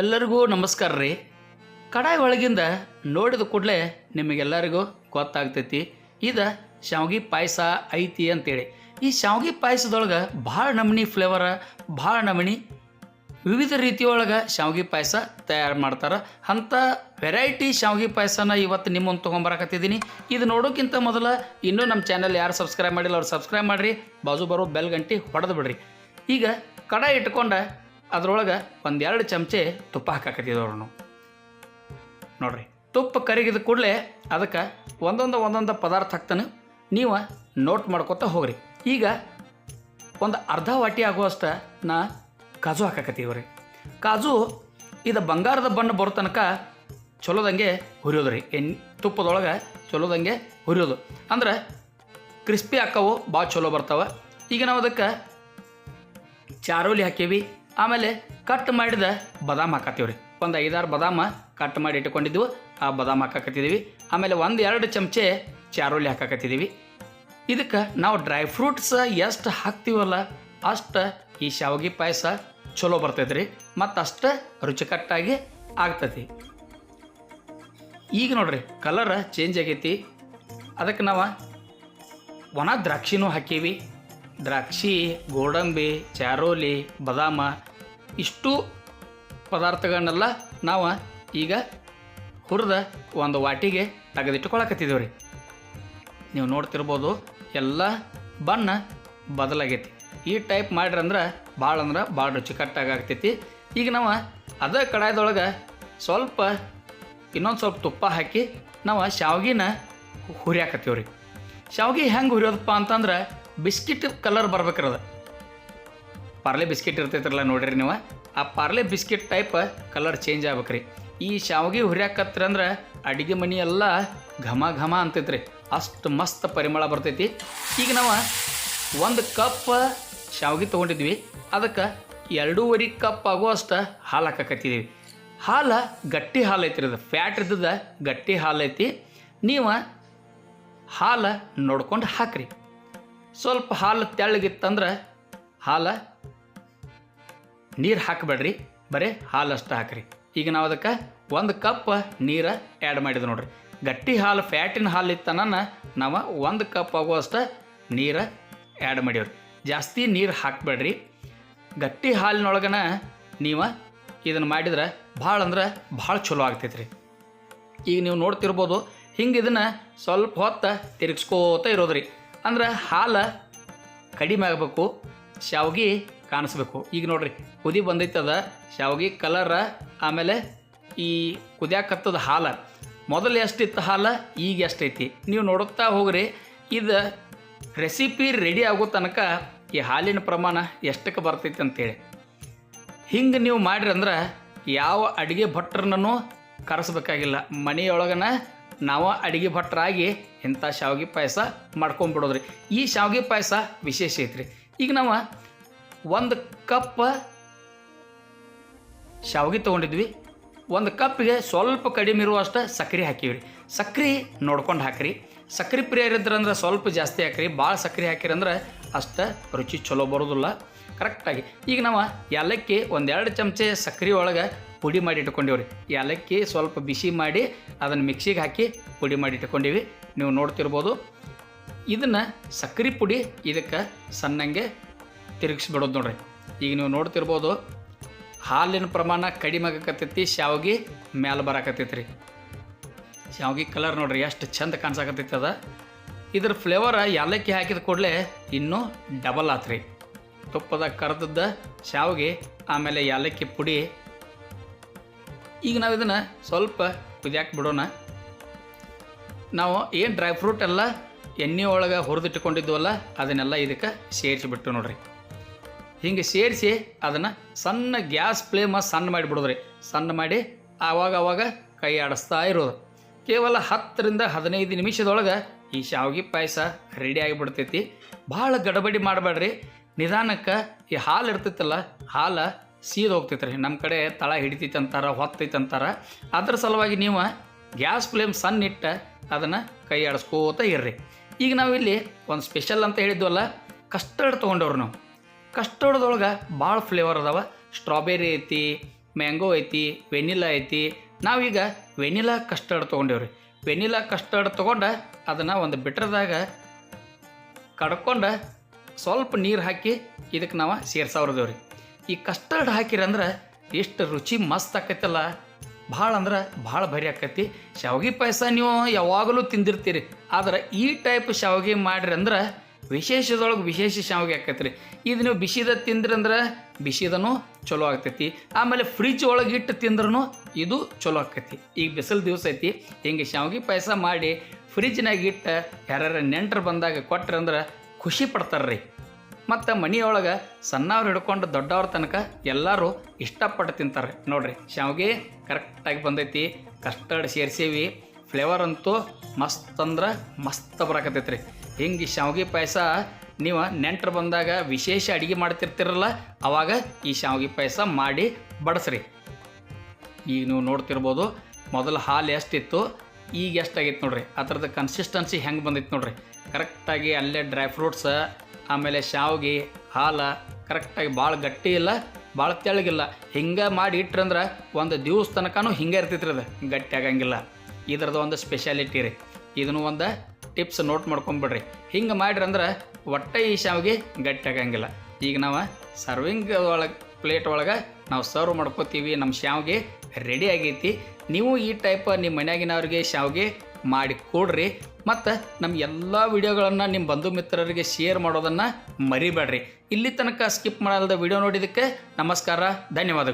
ಎಲ್ಲರಿಗೂ ನಮಸ್ಕಾರ ರೀ. ಕಡಾಯಿ ಒಳಗಿಂದ ನೋಡಿದ ಕೂಡಲೇ ನಿಮಗೆಲ್ಲರಿಗೂ ಗೊತ್ತಾಗ್ತೈತಿ. ಇದು ಶಾವ್ಗಿ ಪಾಯಸ ಐತಿ ಅಂತೇಳಿ. ಈ ಶಾವ್ಗಿ ಪಾಯಸದೊಳಗೆ ಭಾಳ ನಮೂನಿ ಫ್ಲೇವರ ಭಾಳ ನಮೂನಿ ವಿವಿಧ ರೀತಿಯೊಳಗೆ ಶಾವ್ಗಿ ಪಾಯಸ ತಯಾರು ಮಾಡ್ತಾರೆ. ಅಂಥ ವೆರೈಟಿ ಶಾವ್ಗಿ ಪಾಯಸನ ಇವತ್ತು ನಿಮ್ಮನ್ನು ತೊಗೊಂಬರಕತ್ತಿದ್ದೀನಿ. ಇದು ನೋಡೋಕ್ಕಿಂತ ಮೊದಲು ಇನ್ನೂ ನಮ್ಮ ಚಾನಲ್ ಯಾರು ಸಬ್ಸ್ಕ್ರೈಬ್ ಮಾಡಿಲ್ಲ ಅವ್ರು ಸಬ್ಸ್ಕ್ರೈಬ್ ಮಾಡಿರಿ. ಬಾಜು ಬರೋ ಬೆಲ್ ಗಂಟೆ ಹೊಡೆದು ಬಿಡ್ರಿ. ಈಗ ಕಡಾಯಿ ಇಟ್ಕೊಂಡು ಅದ್ರೊಳಗೆ ಒಂದೆರಡು ಚಮಚೆ ತುಪ್ಪ ಹಾಕಾಕತ್ತಿದ್ದವ್ರು ನಾವು ನೋಡ್ರಿ, ತುಪ್ಪ ಕರಗಿದ ಕೂಡಲೇ ಅದಕ್ಕೆ ಒಂದೊಂದು ಒಂದೊಂದು ಪದಾರ್ಥ ಹಾಕ್ತಾನೆ ನೀವು ನೋಟ್ ಮಾಡ್ಕೊತ ಹೋಗ್ರಿ. ಈಗ ಒಂದು ಅರ್ಧ ವಾಟಿ ಆಗುವಷ್ಟು ನಾ ಕಾಜು ಹಾಕಾಕತ್ತೀವಿ ರೀ ಕಾಜು ಇದು ಬಂಗಾರದ ಬಣ್ಣ ಬರೋ ತನಕ ಚಲೋದಂಗೆ ಹುರಿಯೋದು ರೀ ಎನ್ ತುಪ್ಪದೊಳಗೆ ಚಲೋದಂಗೆ ಹುರಿಯೋದು. ಅಂದ್ರೆ ಕ್ರಿಸ್ಪಿ ಹಾಕವು ಭಾಳ ಚಲೋ ಬರ್ತಾವೆ. ಈಗ ನಾವು ಅದಕ್ಕೆ ಚಾರೋಲಿ ಹಾಕೀವಿ ಆಮೇಲೆ ಕಟ್ ಮಾಡಿದ ಬದಾಮ್ ಹಾಕತ್ತೀವಿ ರೀ ಒಂದು ಐದಾರು ಬದಾಮ ಕಟ್ ಮಾಡಿ ಇಟ್ಕೊಂಡಿದ್ವು. ಆ ಬದಾಮ್ ಹಾಕಕತ್ತಿದ್ದೀವಿ ಆಮೇಲೆ ಒಂದು ಎರಡು ಚಮಚೆ ಚಾರೋಲಿ ಹಾಕಕತ್ತಿದ್ದೀವಿ ಇದಕ್ಕೆ ನಾವು ಡ್ರೈ ಫ್ರೂಟ್ಸ್ ಎಷ್ಟು ಹಾಕ್ತೀವಲ್ಲ ಅಷ್ಟು ಈ ಶಾವಿಗೆ ಪಾಯಸ ಚಲೋ ಬರ್ತೈತೆ ರೀ ಮತ್ತು ಅಷ್ಟು ರುಚಿಕಟ್ಟಾಗಿ ಆಗ್ತೈತಿ. ಈಗ ನೋಡ್ರಿ ಕಲರ್ ಚೇಂಜ್ ಆಗೈತಿ. ಅದಕ್ಕೆ ನಾವು ಒಣ ದ್ರಾಕ್ಷಿನೂ ಹಾಕೀವಿ. ದ್ರಾಕ್ಷಿ, ಗೋಡಂಬಿ, ಚಾರೋಲಿ, ಬದಾಮ, ಇಷ್ಟು ಪದಾರ್ಥಗಳನ್ನೆಲ್ಲ ನಾವು ಈಗ ಹುರಿದ ಒಂದು ವಾಟಿಗೆ ತೆಗೆದಿಟ್ಟುಕೊಳಕತ್ತಿದ್ದೇವೆ ರೀ ನೀವು ನೋಡ್ತಿರ್ಬೋದು ಎಲ್ಲ ಬಣ್ಣ ಬದಲಾಗೈತಿ. ಈ ಟೈಪ್ ಮಾಡ್ರಂದ್ರೆ ಭಾಳ ಅಂದ್ರೆ ಭಾಳ ರುಚಿಕಟ್ಟಾಗಿ ಆಗ್ತೈತಿ ಈಗ ನಾವು ಅದೇ ಕಡಾಯದೊಳಗೆ ಸ್ವಲ್ಪ, ಇನ್ನೊಂದು ಸ್ವಲ್ಪ ತುಪ್ಪ ಹಾಕಿ ನಾವು ಶಾವ್ಗಿನ ಹುರಿಯಾಕತ್ತೀವ್ರಿ. ಶಾವ್ಗೆ ಹೆಂಗೆ ಹುರಿಯೋದಪ್ಪ ಅಂತಂದ್ರೆ ಬಿಸ್ಕಿಟ್ ಕಲರ್ ಬರ್ಬೇಕಿರೋದು ಪಾರ್ಲೆ ಬಿಸ್ಕಿಟ್ ಇರ್ತೈತ್ರಲ್ಲ ನೋಡಿರಿ ನೀವು. ಆ Parle biscuit type colour change ಆಗ್ಬೇಕ್ರಿ. ಈ ಶಾವಿಗೆ ಹುರಿಯಾಕತ್ರ ಅಂದ್ರೆ ಅಡಿಗೆ ಮನೆ ಎಲ್ಲ ಘಮ ಘಮ ಅಂತೈತ್ರಿ. ಅಷ್ಟು ಮಸ್ತ್ ಪರಿಮಳ ಬರ್ತೈತಿ. ಈಗ ನಾವು ಒಂದು ಕಪ್ ಶಾವಿಗೆ ತೊಗೊಂಡಿದ್ವಿ. ಅದಕ್ಕೆ ಎರಡೂವರೆ ಕಪ್ ಆಗುವಷ್ಟು ಹಾಲು ಹಾಕಕತ್ತಿದ್ದೀವಿ ಹಾಲು ಗಟ್ಟಿ ಹಾಲು ಐತ್ರಿ ಅದು. ಫ್ಯಾಟ್ ಇದ್ದದ ಗಟ್ಟಿ ಹಾಲು ಐತಿ. ನೀವು ಹಾಲು ನೋಡ್ಕೊಂಡು ಹಾಕ್ರಿ. ಸ್ವಲ್ಪ ಹಾಲು ತೆಳ್ಳಗಿತ್ತಂದ್ರೆ ಹಾಲು ನೀರು ಹಾಕಬೇಡ್ರಿ. ಬರೀ ಹಾಲು ಅಷ್ಟು ಹಾಕ್ರಿ. ಈಗ ನಾವು ಅದಕ್ಕೆ ಒಂದು ಕಪ್ ನೀರು ಆ್ಯಡ್ ಮಾಡಿದ್ವಿ ನೋಡ್ರಿ. ಗಟ್ಟಿ ಹಾಲು ಫ್ಯಾಟಿನ ಹಾಲು ಇತ್ತನ ನಾವು ಒಂದು ಕಪ್ ಆಗುವಷ್ಟು ನೀರು ಆ್ಯಡ್ ಮಾಡೀವ್ರಿ ಜಾಸ್ತಿ ನೀರು ಹಾಕಬೇಡ್ರಿ. ಗಟ್ಟಿ ಹಾಲಿನೊಳಗನ ನೀವು ಇದನ್ನು ಮಾಡಿದ್ರೆ ಭಾಳ ಅಂದ್ರೆ ಭಾಳ ಚಲೋ ಆಗ್ತೈತೆ ರೀ ಈಗ ನೀವು ನೋಡ್ತಿರ್ಬೋದು ಹಿಂಗೆ ಇದನ್ನು ಸ್ವಲ್ಪ ಹೊತ್ತು ತಿರುಗಿಸ್ಕೋತ ಇರೋದ್ರಿ. ಅಂದ್ರೆ ಹಾಲು ಕಡಿಮೆ ಆಗಬೇಕು, ಶಾವ್ಗೆ ಕಾಣಿಸ್ಬೇಕು. ಈಗ ನೋಡ್ರಿ, ಕುದಿ ಬಂದೈತದ ಶಾವ್ಗೆ ಕಲರ ಆಮೇಲೆ ಈ ಕುದಿಯಾಕತ್ತದ ಹಾಲು. ಮೊದಲು ಎಷ್ಟಿತ್ತು ಹಾಲು? ಈಗ ಎಷ್ಟೈತಿ? ನೀವು ನೋಡುತ್ತಾ ಹೋಗ್ರಿ, ಇದು ರೆಸಿಪಿ ರೆಡಿ ಆಗೋ ತನಕ ಈ ಹಾಲಿನ ಪ್ರಮಾಣ ಎಷ್ಟಕ್ಕೆ ಬರ್ತೈತಿ ಅಂತೇಳಿ. ಹಿಂಗೆ ನೀವು ಮಾಡ್ರಿ ಅಂದ್ರೆ ಯಾವ ಅಡುಗೆ ಭಟ್ರನ್ನೂ ಕರೆಸ್ಬೇಕಾಗಿಲ್ಲ. ಮನೆಯೊಳಗನ ನಾವು ಅಡುಗೆ ಭಟ್ರಾಗಿ ಇಂಥ ಶಾವಿಗೆ ಪಾಯಸ ಮಾಡ್ಕೊಂಬಿಡೋದ್ರಿ. ಈ ಶಾವಿಗೆ ಪಾಯಸ ವಿಶೇಷ ಐತ್ರಿ. ಈಗ ನಾವು ಒಂದು ಕಪ್ ಶಾವಿಗೆ ತೊಗೊಂಡಿದ್ವಿ. ಒಂದು ಕಪ್ಗೆ ಸ್ವಲ್ಪ ಕಡಿಮೆ ಇರುವಷ್ಟು ಸಕ್ಕರೆ ಹಾಕೀವಿ ಸಕ್ಕರೆ ನೋಡ್ಕೊಂಡು ಹಾಕ್ರಿ. ಸಕ್ಕರೆ ಪ್ರಿಯರಿದ್ರಂದ್ರೆ ಸ್ವಲ್ಪ ಜಾಸ್ತಿ ಹಾಕ್ರಿ. ಭಾಳ ಸಕ್ಕರೆ ಹಾಕಿರಂದ್ರೆ ಅಷ್ಟು ರುಚಿ ಚಲೋ ಬರೋದಿಲ್ಲ. ಕರೆಕ್ಟಾಗಿ. ಈಗ ನಾವು ಏಲಕ್ಕಿ ಒಂದೆರಡು ಚಮಚೆ ಸಕ್ಕರೆ ಒಳಗೆ ಪುಡಿ ಮಾಡಿ ಇಟ್ಕೊಂಡೀವಿ ಏಲಕ್ಕಿ ಸ್ವಲ್ಪ ಬಿಸಿ ಮಾಡಿ ಅದನ್ನು ಮಿಕ್ಸಿಗೆ ಹಾಕಿ ಪುಡಿ ಮಾಡಿ ಇಟ್ಕೊಂಡೀವಿ. ನೀವು ನೋಡ್ತಿರ್ಬೋದು. ಇದನ್ನು ಸಕ್ಕರೆ ಪುಡಿ ಇದಕ್ಕೆ ಸಣ್ಣಂಗೆ ತಿರುಗಿಸ್ಬಿಡೋದು ನೋಡ್ರಿ. ಈಗ ನೀವು ನೋಡ್ತಿರ್ಬೋದು ಹಾಲಿನ ಪ್ರಮಾಣ ಕಡಿಮೆ ಆಗಕತ್ತೈತಿ, ಶಾವ್ಗೆ ಮ್ಯಾಲೆ ಬರಾಕತ್ತೈತಿ ರೀ ಶಾವ್ಗೆ ಕಲರ್ ನೋಡ್ರಿ ಎಷ್ಟು ಚಂದ ಕಾಣಿಸಕತ್ತೈತಿ ಅದ. ಇದ್ರ ಫ್ಲೇವರ್ ಏಲಕ್ಕಿ ಹಾಕಿದ ಕೂಡಲೇ ಇನ್ನೂ ಡಬಲ್ ಆತ್ರಿ. ತುಪ್ಪದ ಕರೆದದ್ದ ಶಾವಿಗೆ ಆಮೇಲೆ ಏಲಕ್ಕಿ ಪುಡಿ. ಈಗ ನಾವು ಇದನ್ನು ಸ್ವಲ್ಪ ಕುದಿಯಾಕೆ ಬಿಡೋಣ. ನಾವು ಏನು ಡ್ರೈ ಫ್ರೂಟ್ ಎಲ್ಲ ಎಣ್ಣೆ ಒಳಗೆ ಹುರಿದಿಟ್ಟುಕೊಂಡಿದ್ವಲ್ಲ ಅದನ್ನೆಲ್ಲ ಇದಕ್ಕೆ ಸೇರಿಸಿಬಿಟ್ಟು ನೋಡ್ರಿ. ಹಿಂಗೆ ಸೇರಿಸಿ ಅದನ್ನು ಸಣ್ಣ ಗ್ಯಾಸ್ ಫ್ಲೇಮ ಸಣ್ಣ ಮಾಡಿಬಿಡೋದ್ರಿ ಸಣ್ಣ ಮಾಡಿ ಆವಾಗ ಆವಾಗ ಕೈ ಆಡಿಸ್ತಾ ಇರೋದು. ಕೇವಲ ಹತ್ತರಿಂದ ಹದಿನೈದು ನಿಮಿಷದೊಳಗೆ ಈ ಶಾವಿಗೆ ಪಾಯಸ ರೆಡಿ ಆಗಿಬಿಡ್ತೈತಿ. ಭಾಳ ಗಡಬಡಿ ಮಾಡಬೇಡ್ರಿ. ನಿಧಾನಕ್ಕೆ ಈ ಹಾಲು ಇರ್ತೈತಲ್ಲ, ಹಾಲು ಸೀದ್ ರೀ ನಮ್ಮ ಕಡೆ ತಳ ಹಿಡಿತೈತೆ ಅಂತಾರೆ ಹೊತ್ತೈತೆ ಅಂತಾರೆ ಅದ್ರ ಸಲುವಾಗಿ ನೀವು ಗ್ಯಾಸ್ ಫ್ಲೇಮ್ ಸಣ್ಣ ಇಟ್ಟು ಅದನ್ನು ಕೈ ಆಡಿಸ್ಕೋತ ಇರ್ರಿ. ಈಗ ನಾವಿಲ್ಲಿ ಒಂದು ಸ್ಪೆಷಲ್ ಅಂತ ಹೇಳಿದ್ವಲ್ಲ, ಕಸ್ಟರ್ಡ್ ತೊಗೊಂಡವ್ರು ನಾವು. ಕಸ್ಟರ್ಡ್ದೊಳಗೆ ಭಾಳ ಫ್ಲೇವರ್ ಅದಾವೆ. ಸ್ಟ್ರಾಬೆರಿ ಐತಿ, ಮ್ಯಾಂಗೋ ಐತಿ ವೆನಿಲಾ ಐತಿ. ನಾವೀಗ ವೆನಿಲಾ ಕಸ್ಟರ್ಡ್ ತೊಗೊಂಡೇವ್ರಿ. ವೆನಿಲಾ ಕಸ್ಟರ್ಡ್ ತೊಗೊಂಡು ಅದನ್ನು ಒಂದು ಬಿಟ್ರದಾಗ ಕಡ್ಕೊಂಡು ಸ್ವಲ್ಪ ನೀರು ಹಾಕಿ ಇದಕ್ಕೆ ನಾವು ಸೇರ್ಸಾವ್ರದೇವ್ ರೀ ಈ ಕಸ್ಟರ್ಡ್ ಹಾಕಿರಂದ್ರೆ ಎಷ್ಟು ರುಚಿ ಮಸ್ತ್ ಆಕೈತಲ್ಲ. ಭಾಳ ಅಂದ್ರೆ ಭಾಳ ಭರಿ ಆಕೈತಿ. ಶಾವಿಗೆ ಪಾಯಸ ನೀವು ಯಾವಾಗಲೂ ತಿಂದಿರ್ತೀರಿ. ಆದ್ರೆ ಈ ಟೈಪ್ ಶಾವಿಗೆ ಮಾಡಿರಿ ಅಂದ್ರೆ ವಿಶೇಷದೊಳಗೆ ವಿಶೇಷ ಶಾವಿಗೆ ಆಕೈತಿ ರೀ ಇದು ನೀವು ಬಿಸಿದ ತಿಂದ್ರಿ ಅಂದ್ರೆ ಬಿಸಿದನು ಚಲೋ ಆಗ್ತೈತಿ ಆಮೇಲೆ ಫ್ರಿಜ್ ಒಳಗೆ ಇಟ್ಟು ತಿಂದ್ರೂ ಇದು ಚಲೋ ಆಕೈತಿ. ಈಗ ಬಿಸಿಲು ದಿವಸ ಐತಿ. ಹಿಂಗೆ ಶಾವಿಗೆ ಪಾಯಸ ಮಾಡಿ ಫ್ರಿಜ್ನಾಗ ಇಟ್ಟು ಯಾರ್ಯಾರ ನೆಂಟರು ಬಂದಾಗ ಕೊಟ್ರಿ ಅಂದ್ರೆ ಖುಷಿ ಪಡ್ತಾರೆ ರೀ ಮತ್ತು ಮನೆಯೊಳಗೆ ಸಣ್ಣವ್ರು ಹಿಡ್ಕೊಂಡು ದೊಡ್ಡವ್ರ ತನಕ ಎಲ್ಲರೂ ಇಷ್ಟಪಟ್ಟು ತಿಂತಾರೆ ನೋಡ್ರಿ, ಶಾವಿಗೆ ಕರೆಕ್ಟಾಗಿ ಬಂದೈತಿ. ಕಸ್ಟರ್ಡ್ ಸೇರಿಸೀವಿ. ಫ್ಲೇವರ್ ಅಂತೂ ಮಸ್ತ್ ಅಂದ್ರೆ ಮಸ್ತ್ ಬರಾಕತ್ತೈತಿ ರೀ ಹಿಂಗೆ ಶಾವಿಗೆ ಪಾಯಸ ನೀವು ನೆಂಟರು ಬಂದಾಗ ವಿಶೇಷ ಅಡುಗೆ ಮಾಡ್ತಿರ್ತಿರಲ್ಲ ಆವಾಗ ಈ ಶಾವಿಗೆ ಪಾಯಸ ಮಾಡಿ ಬಡಿಸ್ರಿ. ಈಗ ನೀವು ನೋಡ್ತಿರ್ಬೋದು, ಮೊದಲು ಹಾಲು ಎಷ್ಟಿತ್ತು? ಈಗ ಎಷ್ಟಾಗೈತೆ ನೋಡ್ರಿ? ಅದ್ರದ್ದು ಕನ್ಸಿಸ್ಟೆನ್ಸಿ ಹೆಂಗೆ ಬಂದಿತ್ತು ನೋಡ್ರಿ? ಕರೆಕ್ಟಾಗಿ ಅಲ್ಲೇ ಡ್ರೈ ಫ್ರೂಟ್ಸ ಆಮೇಲೆ ಶಾವ್ಗೆ, ಹಾಲು ಕರೆಕ್ಟಾಗಿ ಭಾಳ ಗಟ್ಟಿ ಇಲ್ಲ, ಭಾಳ ತೆಳಗಿಲ್ಲ ಹಿಂಗೆ ಮಾಡಿ ಇಟ್ರಂದ್ರೆ ಒಂದು ದಿವ್ಸ ತನಕನೂ ಹಿಂಗೆ ಇರ್ತೈತ್ರಿ ಅದು. ಗಟ್ಟಿ ಆಗಂಗಿಲ್ಲ. ಇದ್ರದ್ದು ಒಂದು ಸ್ಪೆಷಾಲಿಟಿ ರೀ. ಇದನ್ನು ಒಂದು ಟಿಪ್ಸ್ ನೋಟ್ ಮಾಡ್ಕೊಂಬಿಡ್ರಿ. ಹಿಂಗೆ ಮಾಡ್ರಿ ಅಂದ್ರೆ ಒಟ್ಟೆ ಈ ಶಾವ್ಗೆ ಗಟ್ಟಿ ಆಗಂಗಿಲ್ಲ. ಈಗ ನಾವು ಸರ್ವಿಂಗ್ ಒಳಗೆ ಪ್ಲೇಟ್ ಒಳಗೆ ನಾವು ಸರ್ವ್ ಮಾಡ್ಕೋತೀವಿ ನಮ್ಮ ಶಾವಿಗೆ ರೆಡಿ ಆಗೈತಿ. ನೀವು ಈ ಟೈಪ್ ನಿಮ್ಮ ಮನೆಯಾಗಿನವ್ರಿಗೆ ಶಾವಿಗೆ ಮಾಡಿ ಕೊಡ್ರಿ. ಮತ್ತು ನಮ್ಮ ಎಲ್ಲ ವಿಡಿಯೋಗಳನ್ನು ನಿಮ್ಮ ಬಂಧು ಮಿತ್ರರಿಗೆ ಶೇರ್ ಮಾಡೋದನ್ನು ಮರಿಬೇಡ್ರಿ. ಇಲ್ಲಿ ತನಕ ಸ್ಕಿಪ್ ಮಾಡಲ್ದ ವಿಡಿಯೋ ನೋಡಿದ್ದಕ್ಕೆ ನಮಸ್ಕಾರ, ಧನ್ಯವಾದಗಳು.